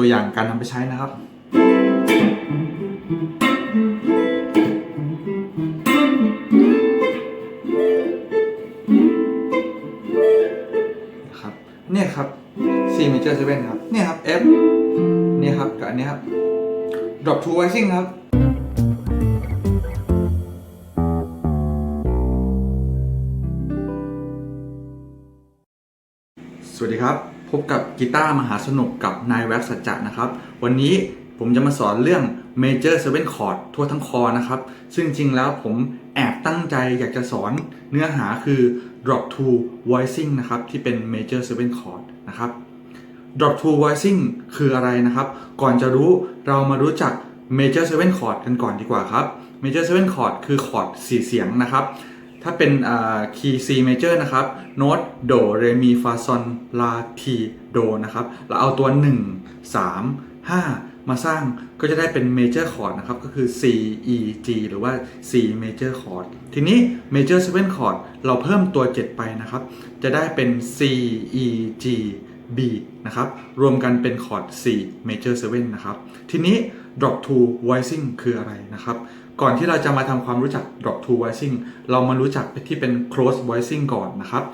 ตัวอย่างการนำไปใช้นะครับนะครับเนี่ยครับ C major 7ครับเนี่ยครับ F เนี่ยครับกับอันเนี้ยครับ drop to rising ครับ กีตาร์มหาสนุกกับนายแว็กสัจจะนะครับ วันนี้ผมจะมาสอนเรื่อง Major 7 Chord ทั่วทั้งคอนะครับ ซึ่งจริงแล้วผมแอบตั้งใจอยากจะสอนเนื้อหาคือ drop to voicing นะครับ ที่เป็น Major 7 Chord นะครับ drop to voicing คืออะไรนะครับ ก่อนจะรู้เรามารู้จัก major 7 chord กันก่อนดีกว่าครับ major 7 chord คือคอร์ด4เสียงนะครับถ้าเป็นคีย์ C major นะครับ โน้ต โด เร มี ฟา ซอน ลา ทีโดนะครับ เราเอาตัว 1 3 5 มาสร้างก็จะได้เป็น major chord นะครับ ก็คือ C E G หรือว่า C major chord ทีนี้ major 7 chord เราเพิ่มตัว 7 ไปนะครับ จะได้เป็น C E G B นะครับ รวมกันเป็นคอร์ด4 major 7นะครับ ทีนี้ drop to voicing คืออะไรนะครับ ก่อนที่เราจะมาทำความรู้จัก drop to voicing เรามารู้จักที่เป็น close voicing ก่อนนะครับ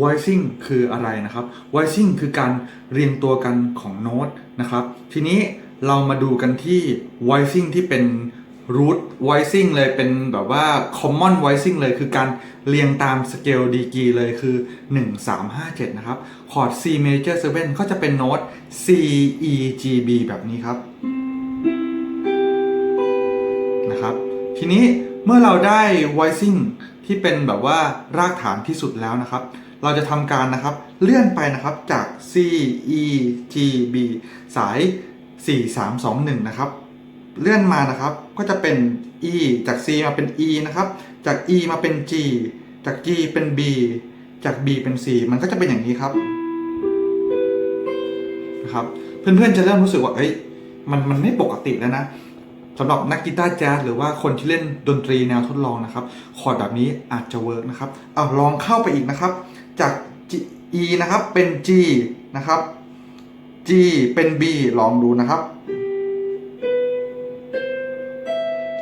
voicing คืออะไรนะครับ voicing คือการเรียงตัวกันของโน้ตนะครับ ทีนี้เรามาดูกันที่ voicing ที่เป็น root voicing เลยเป็นแบบว่า common voicing เลยคือการเรียงตามสเกลดีกีเลยคือ 1 3 5 7 นะครับ คอร์ด C major 7 ก็จะเป็นโน้ต C E G B แบบนี้ครับนะครับ ทีนี้เมื่อเราได้ voicing ที่เป็นแบบว่ารากฐานที่สุดแล้วนะครับ เราจะทำการนะครับเลื่อนไปนะครับจาก C E G B สาย 4 3 2 1 นะครับ เลื่อนมานะครับก็จะเป็น E จาก C มาเป็น E นะครับ จาก E มาเป็น G จาก G เป็น B จาก B เป็น C มันก็จะเป็นอย่างนี้ครับนะครับ เพื่อนๆจะเริ่มรู้สึกว่าเอ้ยมันมันไม่ปกติแล้วนะสำหรับนักกีตาร์แจ๊สหรือว่าคนที่เล่นดนตรีแนวทดลองนะครับคอร์ดแบบนี้อาจจะเวิร์กนะครับเอาลองเข้าไปอีกนะครับ จาก E นะครับเป็น G นะครับ G เป็น B ลองดูนะครับ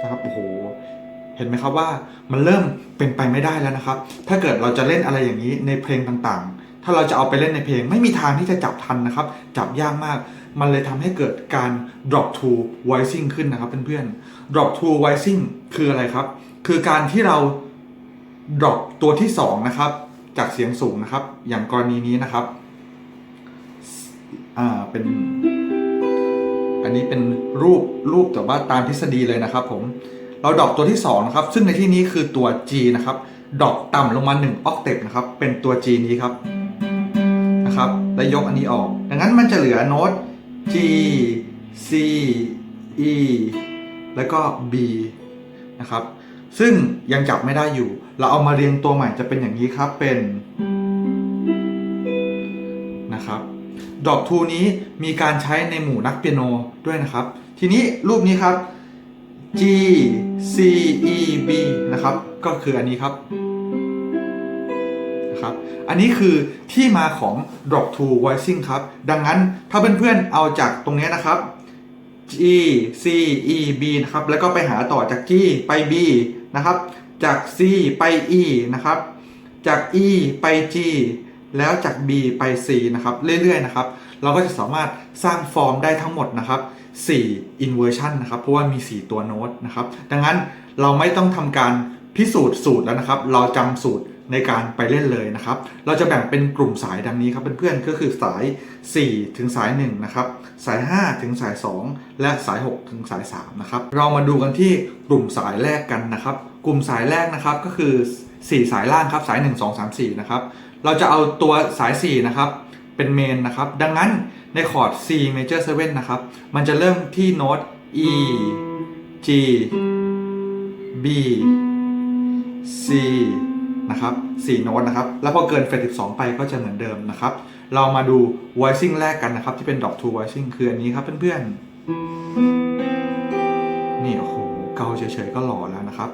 นะครับโอ้โหเห็นไหมครับว่ามันเริ่มเป็นไปไม่ได้แล้วนะครับ ถ้าเกิดเราจะเล่นอะไรอย่างนี้ในเพลงต่างๆ ถ้าเราจะเอาไปเล่นในเพลงไม่มีทางที่จะจับทันนะครับ จับยากมาก มันเลยทำให้เกิดการ drop to voicing ขึ้นนะครับเพื่อนๆ drop to voicing คืออะไรครับ คือการที่เรา drop ตัวที่2นะครับ จากเสียงสูงนะครับ อย่างกรณีนี้นะครับอ่าเป็น อันนี้เป็นรูปรูปแต่ว่าตามทฤษฎีเลยนะครับ ผมเราดรอปตัวที่2นะครับ ซึ่งในที่นี้คือตัว G นะครับดรอปต่ำลงมา1ออกเทปนะครับ เป็นตัว G นี้ครับนะครับ และยกอันนี้ออก ดังนั้นมันจะเหลือโน้ต G C E แล้วก็ B นะครับ ซึ่งยังจับไม่ได้อยู่ เราเอามาเรียงตัวใหม่จะเป็นอย่างนี้ครับเป็นนะครับดอกทูนี้มีการใช้ในหมู่นักเปียโนด้วยนะครับ ทีนี้รูปนี้ครับ G C E B นะครับ ก็คืออันนี้ครับนะครับ อันนี้คือที่มาของ drop to voicing ครับ ดังนั้นถ้าเพื่อนๆเอาจากตรงนี้นะครับ G C E B นะครับ แล้วก็ไปหาต่อจาก G ไป B นะครับ จาก C ไป E นะครับ จาก E ไป G แล้วจาก B ไป C นะครับ เรื่อยๆนะครับ เราก็จะสามารถสร้างฟอร์มได้ทั้งหมดนะครับ 4 inversion นะครับ เพราะว่ามี 4 ตัวโน้ตนะครับ ดังนั้นเราไม่ต้องทำการพิสูจน์สูตรแล้วนะครับ เราจำสูตรในการไปเล่นเลยนะครับ เราจะแบ่งเป็นกลุ่มสายดังนี้ครับเพื่อนๆ ก็คือสาย 4 ถึงสาย 1 นะครับ สาย 5 ถึงสาย 2 และสาย 6 ถึงสาย 3 นะครับ เรามาดูกันที่กลุ่มสายแรกกันนะครับ กลุ่มสายแรกนะครับก็คือ 4 สายล่างครับสาย 1 2 3 4นะครับเราจะเอาตัวสาย 4 นะครับเป็นเมนนะครับดังนั้นในคอร์ด C major 7นะครับมันจะเริ่มที่โน้ต E G B C นะครับ4โน้ตนะครับแล้วพอเกินเฟส12 ไปก็จะเหมือนเดิมนะครับ เรามาดู voicing แรกกันนะครับ ที่เป็น drop to voicing คืออันนี้ครับเพื่อนๆนี่โอ้โหเกาเฉยๆก็หล่อแล้วนะครับ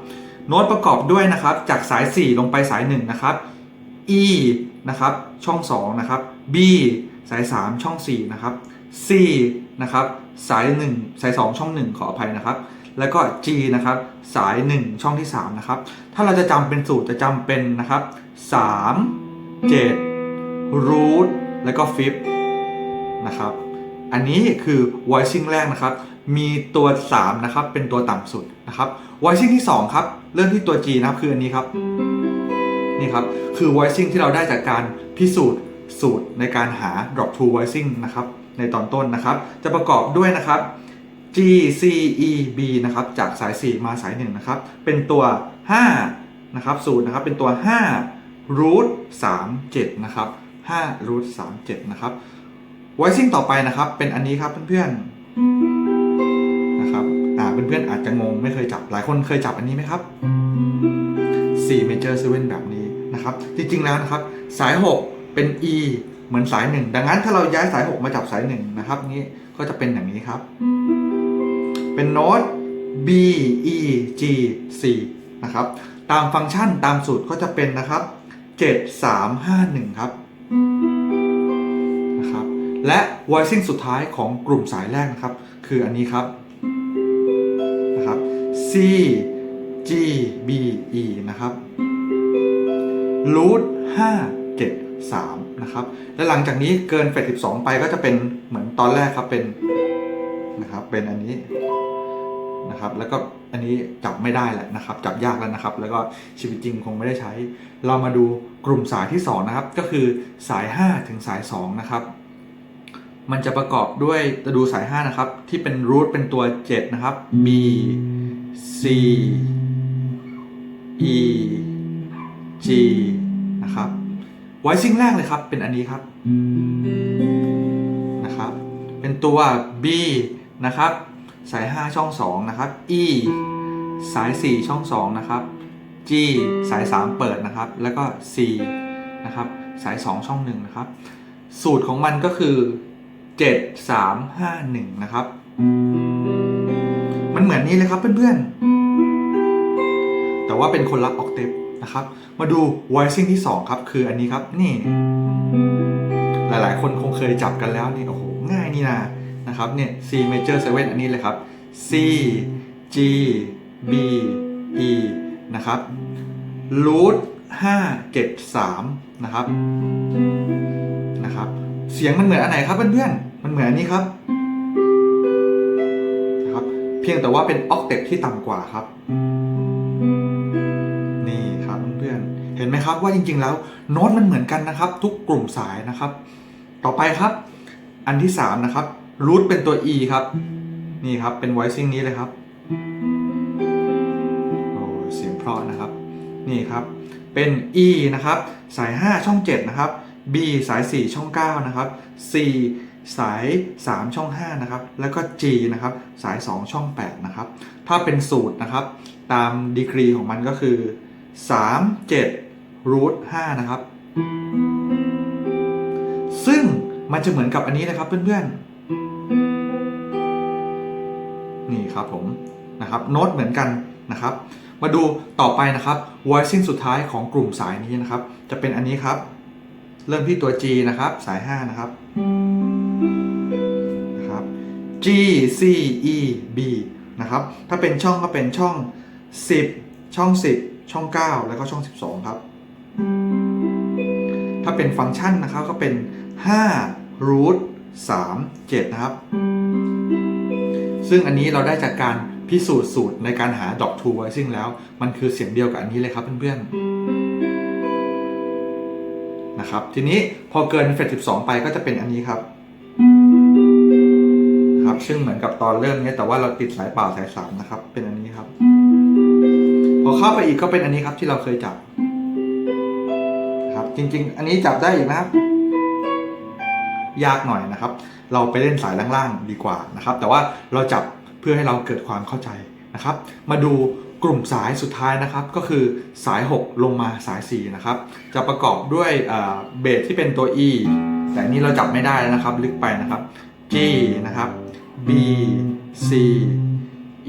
โน้ตประกอบด้วยนะครับจากสาย 4 ลงไปสาย 1 นะครับ E นะครับช่อง2นะครับ B สาย 3 ช่อง 4 นะครับ C นะครับสาย 1 สาย 2 ช่อง 1 ขออภัยนะครับ แล้วก็ G นะครับสาย 1 ช่องที่ 3 นะครับ ถ้าเราจะจำเป็นสูตรจะจำเป็นนะครับ 3 7 root แล้วก็ fifth นะครับ อันนี้คือ voicing แรกนะครับ มีตัว 3 นะครับ เป็นตัวต่ำสุดนะครับ voicing ที่ 2 ครับ เริ่มที่ตัว G นะครับคืออันนี้ครับ นี่ครับ คือ voicing ที่เราได้จากการพิสูจน์สูตรในการหา drop to voicing นะครับ ในตอนต้นนะครับ จะประกอบด้วยนะครับ G C E B นะครับ จากสาย 4 มาสาย 1 นะครับ เป็นตัว 5 นะครับ สูตรนะครับ เป็นตัว 5 root 3 7 นะครับ5 root 3 7 นะครับ voicing ต่อไปนะครับ เป็นอันนี้ครับเพื่อนๆนะครับอ่าเพื่อนๆอาจจะงงไม่เคยจับหลายคนเคยจับอันนี้ไหมครับ4 major 7แบบนี้นะครับ จริงๆแล้วนะครับ สาย 6 เป็น E เหมือนสาย 1 ดังนั้นถ้าเราย้ายสาย 6 มาจับสาย 1 นะครับนี้ก็จะเป็นอย่างนี้ครับ เป็นโน้ต B E G C นะครับ ตามฟังก์ชันตามสูตรก็จะเป็นนะครับ 7 3 5 1 ครับ และ voicing สุดท้ายของกลุ่มสายแรกนะครับ คืออันนี้ครับนะครับ C G B E นะครับ root 5 7 3นะครับ และหลังจากนี้เกินเฟส12ไปก็จะเป็นเหมือนตอนแรกครับเป็นนะครับเป็นอันนี้นะครับ แล้วก็อันนี้จับไม่ได้แหละนะครับ จับยากแล้วนะครับ แล้วก็ชีวิตจริงคงไม่ได้ใช้ เรามาดูกลุ่มสายที่ 2 นะครับ ก็คือสาย 5 ถึงสาย 2 นะครับ มันจะประกอบด้วยจะดูสาย 5 นะครับ ที่เป็นรูทเป็นตัว 7 นะครับ B C E G นะครับ voicing แรกเลยครับ เป็นอันนี้ครับนะครับ เป็นตัว B นะครับ สาย 5 ช่อง 2 นะครับ E สาย 4 ช่อง 2 นะครับ G สาย 3 เปิดนะครับ แล้วก็ C นะครับ สาย 2 ช่อง 1 นะครับ สูตรของมันก็คือ 7 3 5 1 นะครับ มันเหมือนนี้เลยครับเพื่อนๆ แต่ว่าเป็นคนละออกเทปนะครับ มาดู voicing ที่ 2 ครับ คืออันนี้ครับ นี่ หลายๆ คนคงเคยจับกันแล้วนี่ โอ้โห ง่ายนี่นานะครับ เนี่ย C major 7 อันนี้เลยครับ C G B E นะครับ root 5 7 3 นะครับ นะครับ เสียงมันเหมือนอันไหนครับเพื่อนๆ มันเหมือนอันนี้ครับนะครับ เพียงแต่ว่าเป็นออกเทปที่ต่ำกว่าครับ นี่ครับเพื่อนๆ เห็นไหมครับว่าจริงๆแล้วโน้ตมันเหมือนกันนะครับ ทุกกลุ่มสายนะครับ ต่อไปครับ อันที่3นะครับรูทเป็นตัว e ครับ นี่ครับเป็น voicing นี้เลยครับโอ้เสียงเพราะนะครับ นี่ครับเป็น e นะครับ สาย 5 ช่อง 7 นะครับ b สาย 4 ช่อง 9 นะครับ c สาย 3 ช่อง 5 นะครับ แล้วก็ g นะครับ สาย 2 ช่อง 8 นะครับ ถ้าเป็นสูตรนะครับ ตามดีกรีของมันก็คือ 3 7 root 5นะครับ ซึ่งมันจะเหมือนกับอันนี้นะครับเพื่อนๆ นี่ครับผม นะครับ โน้ตเหมือนกันนะครับ มาดูต่อไปนะครับ voicing สุดท้ายของกลุ่มสายนี้นะครับ จะเป็นอันนี้ครับ เริ่มที่ตัว G นะครับ สาย 5 นะครับนะครับ G C E B นะครับ ถ้าเป็นช่องก็เป็นช่อง 10 ช่อง 10 ช่อง 9 แล้วก็ช่อง 12 ครับ ถ้าเป็นฟังก์ชันนะครับก็เป็น5 root 3 7 นะครับ ซึ่งอันนี้เราได้จากการพิสูจน์สูตรในการหา dot to voicing แล้ว มันคือเสียงเดียวกับอันนี้เลยครับเพื่อนๆ นะครับ ทีนี้พอเกินเฟส12 ไปก็จะเป็นอันนี้ครับครับ ซึ่งเหมือนกับตอนเริ่มเนี้ยแต่ว่าเราติดสายเปล่าสายสามนะครับ เป็นอันนี้ครับ พอเข้าไปอีกก็เป็นอันนี้ครับที่เราเคยจับครับ จริง ๆ อันนี้จับได้อยู่นะครับ ยากหน่อยนะครับ เราไปเล่นสายล่างๆดีกว่านะครับ แต่ว่าเราจับเพื่อให้เราเกิดความเข้าใจนะครับ มาดู กลุ่มสายสุดท้ายนะครับก็คือสาย 6 ลงมาสาย 4 นะครับ จะประกอบด้วยเบสที่เป็นตัว E แต่อันนี้เราจับไม่ได้แล้วนะครับ ลึกไปนะครับ G นะครับ B C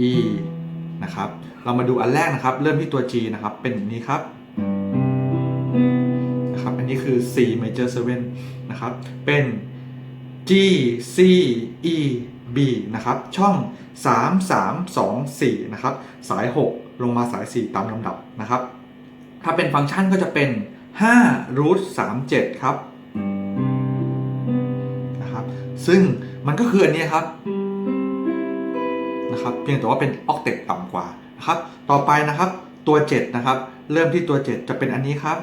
E นะครับ เรามาดูอันแรกนะครับ เริ่มที่ตัว G นะครับ เป็นอย่างนี้ครับนะครับ อันนี้คือ C major 7 นะครับ เป็น G C E B นะครับ ช่อง 3 3 2 4 นะครับ สาย 6 ลงมาสาย 4 ตามลำดับนะครับ ถ้าเป็นฟังก์ชันก็จะเป็น5 root 37 ครับนะครับ ซึ่งมันก็คืออันนี้ครับนะครับ เพียงแต่ว่าเป็นออกเต t ต่ำกว่านะครับ ต่อไปนะครับตัว 7 นะครับ เริ่มที่ตัว 7 จะเป็นอันนี้ครับ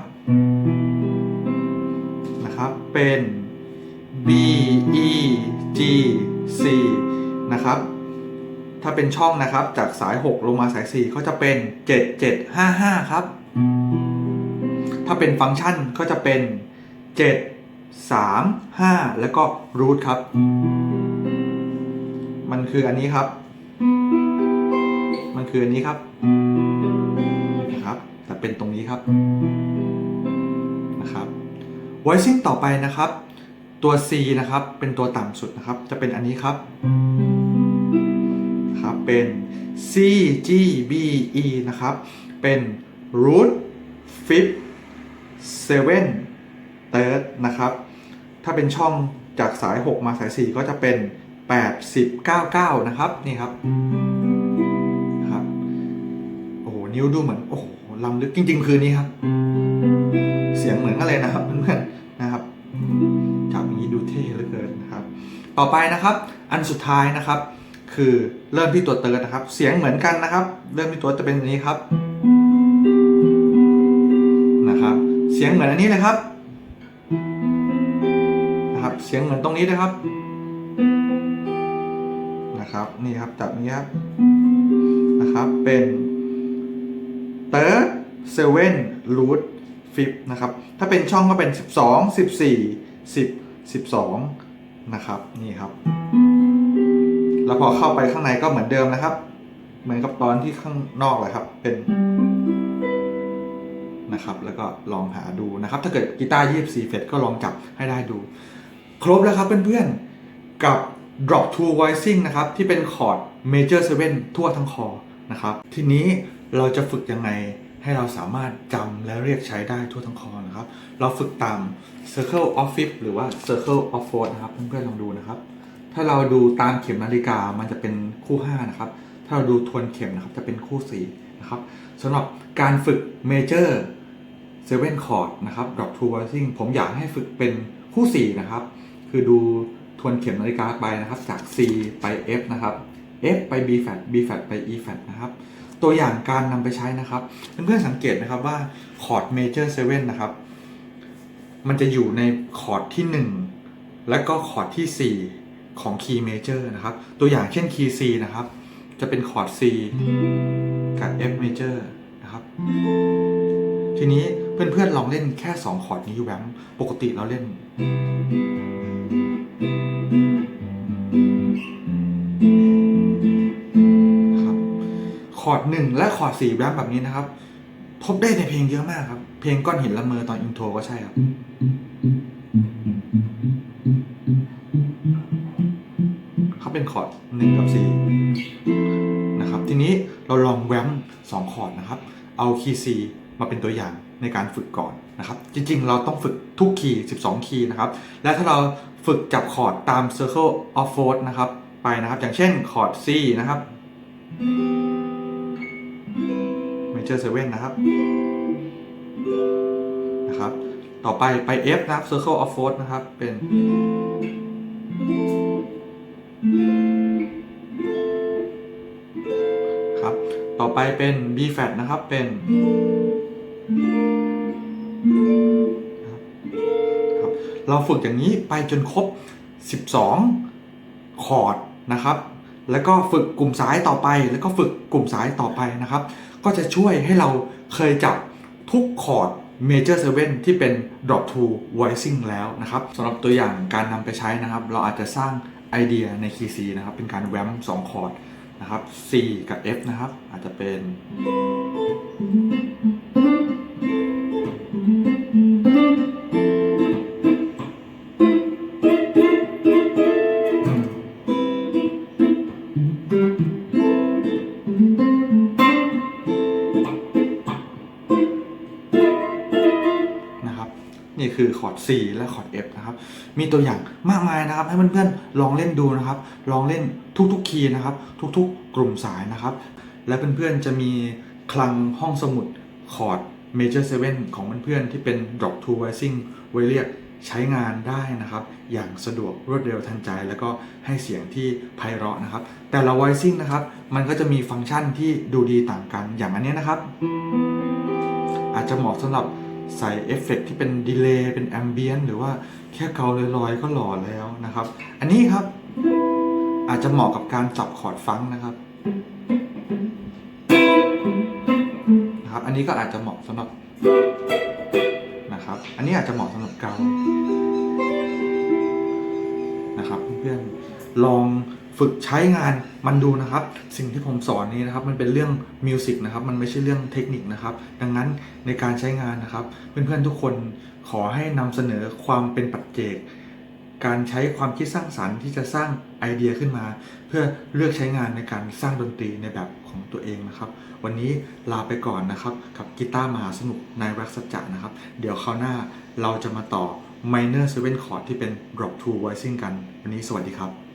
นะครับ เป็น B E G C นะครับ ถ้าเป็นช่องนะครับ จากสาย 6 ลงมาสาย 4 ก็จะเป็น 7755 ครับ ถ้าเป็นฟังก์ชันก็จะเป็น 7 3 5 แล้วก็รูทครับ มันคืออันนี้ครับ มันคืออันนี้ครับนะครับ แต่เป็นตรงนี้ครับนะครับ voicing ต่อไปนะครับ ตัว C นะครับ เป็นตัวต่ำสุดนะครับ จะเป็นอันนี้ครับครับ เป็น C G B E นะครับ เป็น root fifth seven third นะครับ ถ้าเป็นช่องจากสาย 6 มาสาย 4 ก็จะเป็น 8 10 99 นะครับ นี่ครับครับโอ้โหนิ้วดูเหมือน โอ้โหลำลึกจริง ๆ คือนี้ครับ เสียงเหมือนกันเลยนะครับเพื่อนๆนะครับจับอย่างนี้ดูเท่เหลือเกินนะครับ ต่อไปนะครับ อันสุดท้ายนะครับ คือเริ่มที่ตัวเติร์ดนะครับ เสียงเหมือนกันนะครับ เริ่มที่ตัวจะเป็นอันนี้ครับนะครับ เสียงเหมือนอันนี้เลยครับนะครับ เสียงเหมือนตรงนี้นะครับนะครับ นี่ครับจับนี้ครับนะครับเป็น third seven root fifth นะครับ ถ้าเป็นช่องก็เป็น 12 14 10 12 นะครับ นี่ครับ แล้วพอเข้าไปข้างในก็เหมือนเดิมนะครับ เหมือนกับตอนที่ข้างนอกเลยครับ เป็นนะครับ แล้วก็ลองหาดูนะครับ ถ้าเกิดกีตาร์24เฟรตก็ลองจับให้ได้ดู ครบแล้วครับเพื่อนๆ กับ drop to voicing นะครับ ที่เป็นคอร์ด major 7 ทั่วทั้งคอนะครับ ทีนี้เราจะฝึกยังไงให้เราสามารถจำและเรียกใช้ได้ทั่วทั้งคอนะครับ เราฝึกตาม circle of fifth หรือว่า circle of fourth นะครับ เพื่อนๆลองดูนะครับ ถ้าเราดูตามเข็มนาฬิกามันจะเป็นคู่5นะครับ ถ้าเราดูทวนเข็มนะครับจะเป็นคู่4นะครับสำหรับการฝึก major 7 chord นคอร์ดนะครับ drop to voicing ผมอยากให้ฝึกเป็นคู่4นะครับ คือดูทวนเข็มนาฬิกาไปนะครับ จาก C ไป F นะครับ F ไป B flat B flat ไป E flat นะครับ ตัวอย่างการนำไปใช้นะครับ เพื่อนๆสังเกตนะครับว่าคอร์ด major 7นะครับ มันจะอยู่ในคอร์ดที่ 1 และก็คอร์ดที่ 4 ของ key major นะครับ ตัวอย่างเช่น key C นะครับ จะเป็นคอร์ด C กับ F major นะครับ ทีนี้เพื่อนๆลองเล่นแค่ 2 คอร์ดนี้แวมปกติเราเล่นครับคอร์ดหนึ่งและคอร์ดสี่แวมแบบนี้นะครับ พบได้ในเพลงเยอะมากครับ เพลงก้อนหินละเมอตอนอินโทรก็ใช่ครับ คอร์ดหนึ่งกับสี่นะครับทีนี้เราลองแวมสองคอร์ดนะครับ เอาคีย์ซีมาเป็นตัวอย่างในการฝึกก่อนนะครับ จริงๆ เราต้องฝึกทุกคีย์ 12 คีย์นะครับ และถ้าเราฝึกจับคอร์ดตาม Circle of Fourth นะครับ ไปนะครับ อย่างเช่นคอร์ด C นะครับ Major 7 นะครับ นะครับ ต่อไปไป F นะครับ Circle of Fourth นะครับ เป็น ครับ ต่อไปเป็น B flat นะครับ เป็น ครับ เราฝึกอย่างนี้ไปจนครบ 12 คอร์ดนะครับ แล้วก็ฝึกกลุ่มสายต่อไป แล้วก็ฝึกกลุ่มสายต่อไปนะครับ ก็จะช่วยให้เราเคยจับทุกคอร์ด Major 7ที่เป็น Drop to Voicing แล้วนะครับสำหรับตัวอย่างการนำไปใช้นะครับ เราอาจจะสร้าง ไอเดียในคีย์ C นะครับ เป็นการแวมสองคอร์ดนะครับ C กับ F นะครับ อาจจะเป็น คือคอร์ด C และคอร์ด F นะครับ มีตัวอย่างมากมายนะครับ ให้เพื่อนๆลองเล่นดูนะครับ ลองเล่นทุกๆคีย์นะครับ ทุกๆ กลุ่มสายนะครับ และเพื่อนๆจะมีคลังห้องสมุดคอร์ด Major 7ของเพื่อนๆที่เป็น Drop to Rising ไว้เรียกใช้งานได้นะครับ อย่างสะดวกรวดเร็วทันใจ แล้วก็ให้เสียงที่ไพเราะนะครับ แต่ละ Voicing นะครับ มันก็จะมีฟังก์ชันที่ดูดีต่างกันอย่างอันนี้นะครับ อาจจะเหมาะสำหรับ ใส่เอฟเฟกต์ที่เป็นดีเลย์เป็นแอมเบียนหรือว่าแค่เกาลอยๆก็หล่อแล้วนะครับ อันนี้ครับอาจจะเหมาะกับการจับคอร์ดฟังนะครับนะครับอันนี้ก็อาจจะเหมาะสำหรับนะครับ อันนี้อาจจะเหมาะสำหรับเกานะครับเพื่อนๆลอง ฝึกใช้งานมันดูนะครับ สิ่งที่ผมสอนนี้นะครับ มันเป็นเรื่องมิวสิกนะครับ มันไม่ใช่เรื่องเทคนิคนะครับ ดังนั้นในการใช้งานนะครับ เพื่อนๆทุกคนขอให้นำเสนอความเป็นปัจเจก การใช้ความคิดสร้างสารรค์ที่จะสร้างไอเดียขึ้นมา เพื่อเลือกใช้งานในการสร้างดนตรีในแบบของตัวเองนะครับ วันนี้ลาไปก่อนนะครับ กับกีตาร์มหาสนุกในแว็กสัจจะนะครับ เดี๋ยวคราวหน้าเราจะมาต่อ minor 7 chord ที่เป็น drop to voicing กัน วันนี้สวัสดีครับ